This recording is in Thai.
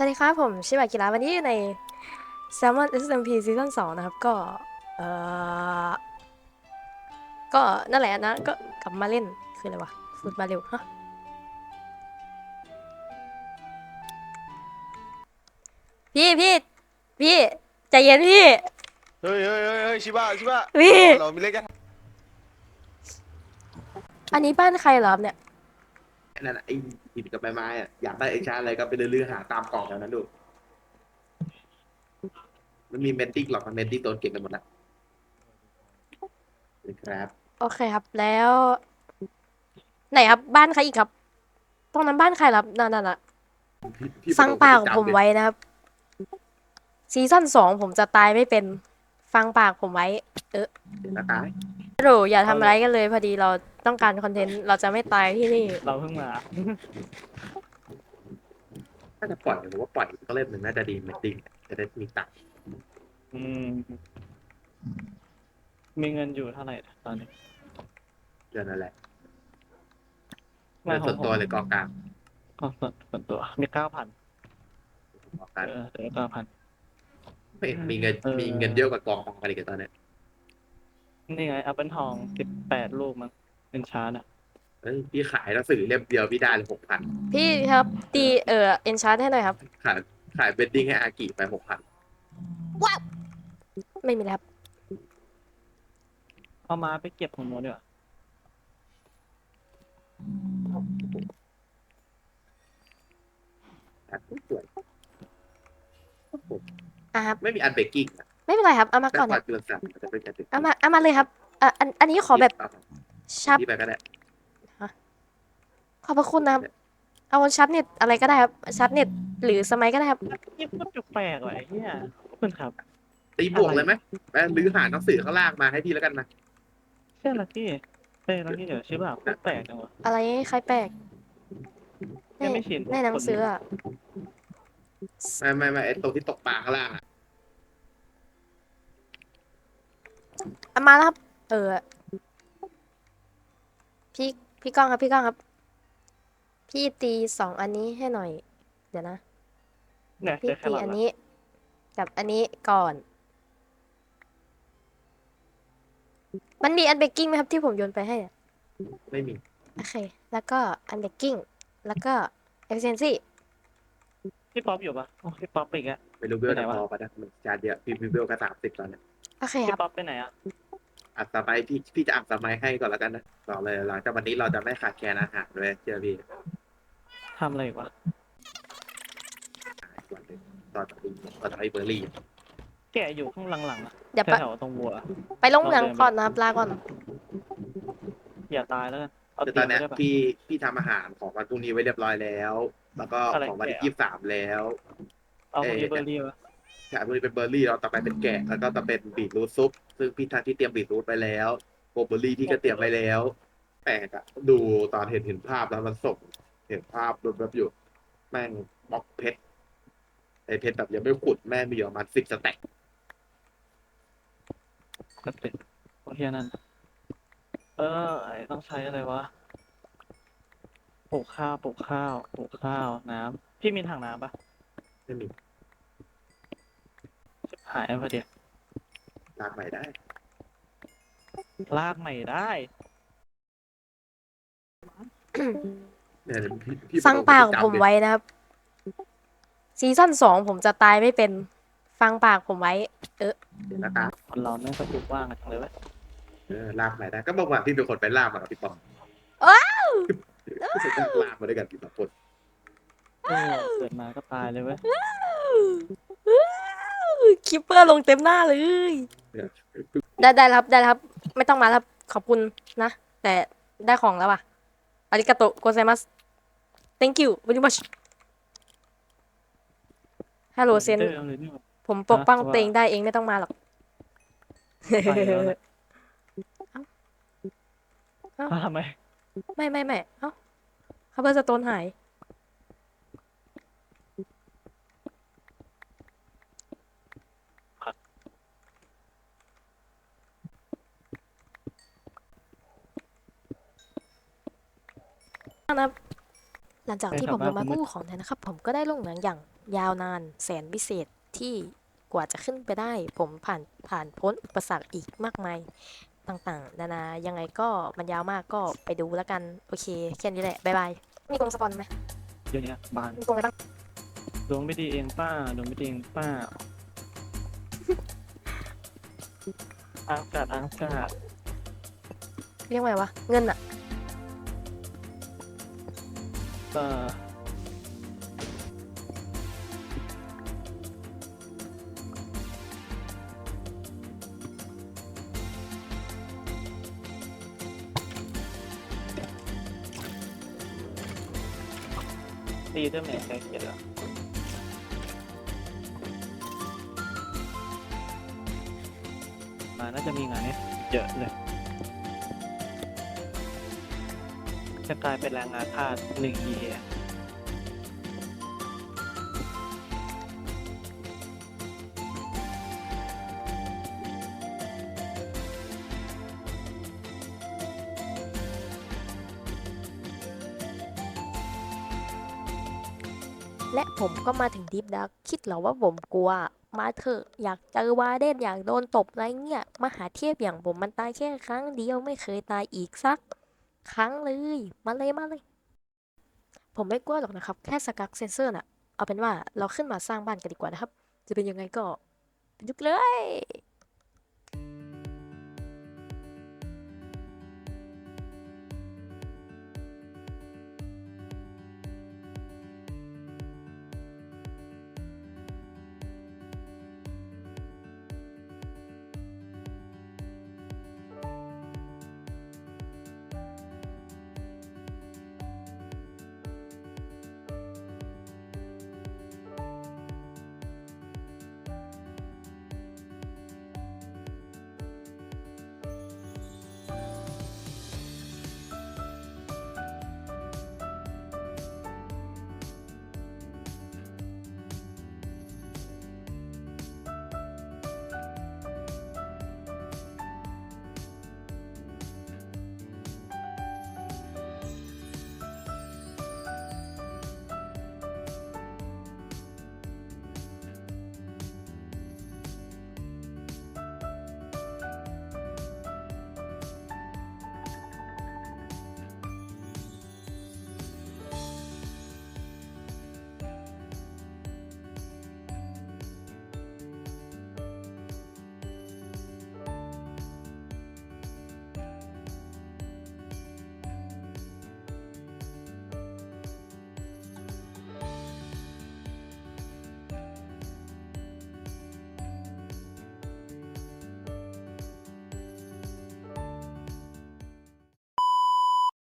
สวัสดีครับ ผมชิบะกิระวันนี้อยู่ใน Salmon SMP Season 2นะครับ ก็ เออก็นั่นแหละนะ ก็กลับมาเล่น คืออะไรวะฟุตมาเร็วฮะพี่พี่พี่ใจเย็นพี่ เฮ้ยเฮ้ยเฮ้ยเฮ้ยชิบะชิบะพี่ เรามีเล่นกัน อันนี้บ้านใครเหรอครับเนี่ย นั่นน่ะไอ้หินกับใบไม้อะอยากได้ไอ้ชาอะไรก็ไปเรื่อยๆหาตามกล่องแถวนั้นดู มันมีเมนติกหรอกมันเมนติกโดนเก็บไปหมดแล้วนะครับ โอเคครับ แล้ว ไหนครับบ้านใครอีกครับ ตรงนั้นบ้านใครเหรอครับนั่นน่ะพี่พี่ฟังปากของผมจำดิไว้นะครับ ซีซั่นสองผมจะตายไม่เป็น ฟังปากผมไว้เดี๋ยวนะตายโรอย่าทำอะไรายกันเลยพอดีเรา ต้องการคอนเทนต์เราจะไม่ตายที่นี่ เราเพิ่งมา ถ้าจะปล่อยผมว่าปล่อยก็เล่นหนึ่งน่าจะดีเมนติกจะได้มีตังค์อืม มีเงินอยู่เท่าไหร่ตอนนี้เดือนนั่นแหละไม่เงินขอส่งวนผมตัวเลยกองกลางของส่วนส่วนตัว มีเก้าพันกองกลางเออเหลือเก้าพัน ไม่เห็นมีเงินเออ มีเงินเยอะกว่ากองกองกันอีกตอนเนี้ยนี่ไงอัพเป็นทองสิบแปดลูกมั้ง เป็นชาร์ดอะเอ้ยพี่ขายหนังสือเล่มเดียวพี่ได้เลยหกพันพี่ครับตีเอ่อเอนชาร์ให้หน่อยครับ ขายขายเบดดิ้งให้อากิไปหกพันไม่มีแล้วครับเอามาไปเก็บของโมดีกว่าสวยอะครับ ไม่มีอันเบกกิ้งอะไม่เป็นไรครับเอามาแต่ก่อนก่อนะนเกินสั่งมันจะเป็นอันเบกกิ้งเอามาเอามาเลยครับอะอันอันนี้ขอแบบ ชับที่ไปก็ได้ขอบพระคุณนะครับ เอาชับเน็ตอะไรก็ได้ครับ ชับเน็ตหรือสมัยก็ได้ครับ นี่พูดแปลกๆว่ะไอ้เหี้ยขอบคุณครับตีบวกเลยไหมแม่ลื้อหาหนังสือข้างล่างมาให้พี่แล้วกันนะเชื่อลักกี้เต้ลักกี้เดี๋ยวชื่อแบบแปลกจังวะอะไรใครแปลกยังไม่ชินในหนังสืออะไม่ไม่ไม่ไอตรงที่ตกปลาข้างล่างอะเอามาแล้วครับ เออ พี่พี่ก้องครับพี่ก้องครับ พี่ตีสองอันนี้ให้หน่อย เดี๋ยวนะเนี่ยพี่เจอแค่ตีหลอดอันละนี้ กับอันนี้ก่อน มันมีอันเบกกิ้งไหมครับที่ผมโยนไปให้อะไม่มีโอเค แล้วก็อันเบกกิ้งแล้วก็เอฟเซนซี่พี่ป๊อปอยู่ปะโอ้พี่ป๊อปไปอีกแล้วไม่รู้เวลไปไหนจะวะพอปะนะมันจานเดียวพี่พี่เวลก็สามสิบตอนเนี้ยโอเคคพี่รับ ป๊อปไปไหนอะ อัดสมัยพี่พี่จะอัดสมัยให้ก่อนแล้วกันนะบอกเลยหลังจากวันนี้เราจะไม่ขาดแคลนอาหารเลยเชื่อพี่ทำอะไรอีกวะวันหนึ่งตอนนี้ตอนนี้เบอร์รี่แกะอยู่ข้างหลังๆอะเดี๋ยวไปแถวๆตรงวัว ไปลงเมืองก่อนนะครับลาก่อน อย่าตายแล้วกันเอาแต่ตีตอนนเนี้ยได้ปะ พี่พี่ทำอาหารของวันพรุ่งนี้ไว้เรียบร้อยแล้ว แล้วก็อะไรของวันที่แกะ ยี่สิบสามแล้ว เอาพวกเอ่นี้อเบอร์รี่ปะ ใช่พรุ่งนี้เป็นเบอร์รี่เราต่อไปเป็นแกะแล้วก็จะเป็นบีทรูทซุป ซึ่งพี่ทันที่เตรียมบีทรูทไปแล้วโกเบอร์รี่พี่ก็เตรียมไว้แล้ว แปลกอะดูตอนเห็นเห็นภาพแล้วมันส่งเห็นภาพรวแบบอยู่ แม่งบล็อกเพชรไอเพชรแบบยังไม่ขุดแม่งมีอยู่ประมาณสิบสแต็กก็ติดโอเคนั่น เออไอ้ต้องใช้อะไรวะปลูกข้าวปลูกข้าวปลูกข้าวน้ำพี่มีถังน้ำปะไม่มีชิบ หายแล้วพอดีลากใหม่ได้ ลากใหม่ได้เนี่ยพี่พี่ฟังปากจำผมดิไว้นะครับ ซีซั่นสองผมจะตายไม่เป็น ฟังปากผมไว้เดี๋ยวนะคะคนเราเนี่ยก็ปลูกว่างกันจังเลยเว้ยเออลากใหม่ได้ก็บอกว่าพี่เป็นคนไปลากมากับพี่ปองว้าวลากมาด้วยกันพี่สองคนเออเกิดมาก็ตายเลยเว้ย คิปเปอร์ลงเต็มหน้าเลยเนี่ยได้ได้แล้วครับได้แล้วครับ ไม่ต้องมาแล้วครับ ขอบคุณนะ แต่ได้ของแล้วว่ะอาริกาโตโกไซมัส thank you very much ฮัลโหลเซนเดิมเลยนี่หว่าผมปกป้องฮะว่าตัวเองได้เองไม่ต้องมาหรอกไปแล้วแหละเอ้าอ้าวทำไม ไม่ไม่ไม่เอ้าคัพเปอร์สโตนหาย นะครับ หลังจากที่ผมลงมากู้ของเนี่ยนะครับ ผมก็ได้ลงเหมืองอย่างยาวนานแสนวิเศษที่กว่าจะขึ้นไปได้ ผมผ่านผ่านพ้นอุปสรรคอีกมากมายต่างๆ นานายังไงก็มันยาวมากก็ไปดูแล้วกันโอเคแค่นี้แหละบ๊ายบายมีกรงสปอนไหมเดี๋ยวนี้บานมีกรงอะไรบ้างดวงไม่ดีเองป้าดวงไม่ดีเองป้าอากาศอากาศเรียกว่าไงวะเงินอะ เอ่อตีด้วยแม่ไกลเกียดเหรอมาน่าจะมีงานให้เยอะเลย จะกลายเป็นแรงงานทาสหนึ่งเยียและผมก็มาถึงดิฟดักคิดเหรอว่าผมกลัว มาเถอะอยากเจอวาเดนอยากโดนตบอะไรเงี้ยมหาเทพอย่างผมมันตายแค่ครั้งเดียวไม่เคยตายอีกสัก ครั้งเลย มาเลยมาเลย ผมไม่กลัวหรอกนะครับ แค่สกักเซนเซอร์น่ะ เอาเป็นว่าเราขึ้นมาสร้างบ้านกันดีกว่านะครับ จะเป็นยังไงก็ไปดูกันเลย